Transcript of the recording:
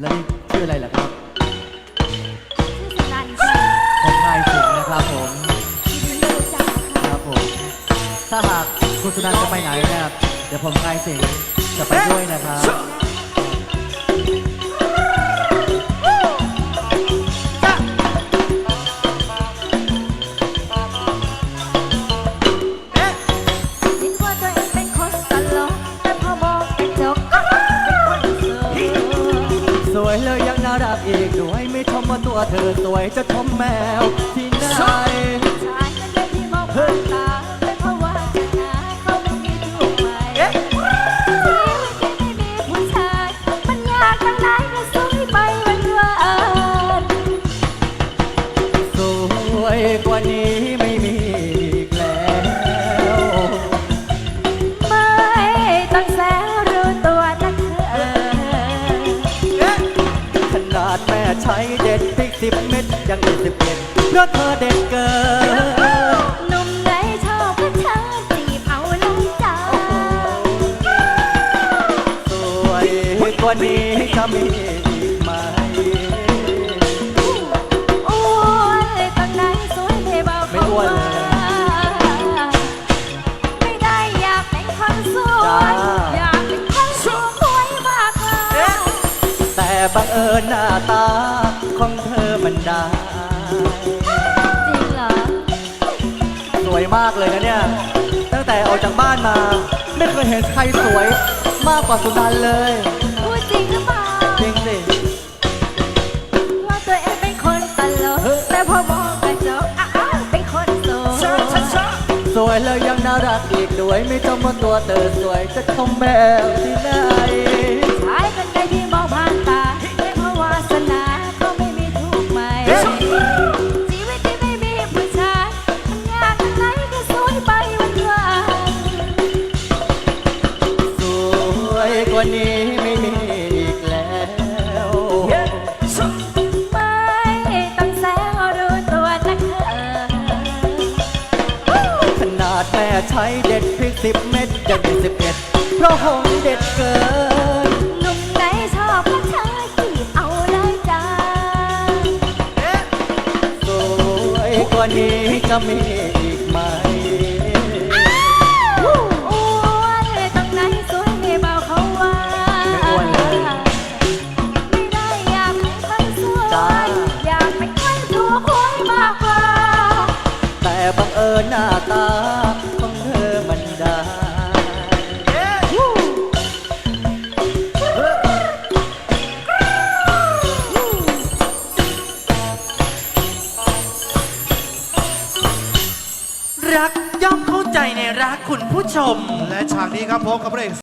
แล้วนี่ชื่ออะไรล่ะครับชื่อสนันค่ะผมนายสิงห์นะครับผมยินดีรู้จักค่ะครับผม ถ้าหากคุณสุนันท์จะไปไหนเนี่ยเดี๋ยวผมนายสิงห์จะไปด้วยนะครับ วยเลยยังน่ารักอีกด้วยไม่ชมว่าตัวเธอสวยจะชมแมวที่ไหน ใช้เด็ดพริกสิบเม็ดยังเป็นสิบเอ็ดเพราะเธอเด็ดเกิน หนุ่มไหนชอบผู้ชายจีบเอาเลยจ้าสวยกว่านี้จะมีอีกไหม บังเอิญหน้าตาของเธอมันได้ จริงเหรอ สวยมากเลยนะเนี่ย ตั้งแต่ออกจากบ้านมา ไม่เคยเห็นใครสวยมากกว่าสุนันท์เลย พูดจริงหรือเปล่า จริงสิ ว่าตัวเองเป็นคนตลกเฮ้ยแต่พอมองกระจกอ้าวเป็นคนสวยสวยเลยยังน่ารักอีกด้วย ไม่ต้องมาตัวเธอสวยจะชมแมวที่ไหน กว่านี้ไม่มีอีกแล้วไม่ต้องแซวรู้ตัวนะเธอขนาดแม่ใช้เด็ดพริกสิบเม็ดยังเป็นสิบเอ็ดเพราะหงเด็ดเกินหนุ่มไหนชอบผู้ชายจีบเอาเลยจ้าสวยกว่านี้จะมีอีก รักย่อมเข้าใจในรักคุณผู้ชม และฉากนี้ครับพบกับพระเอก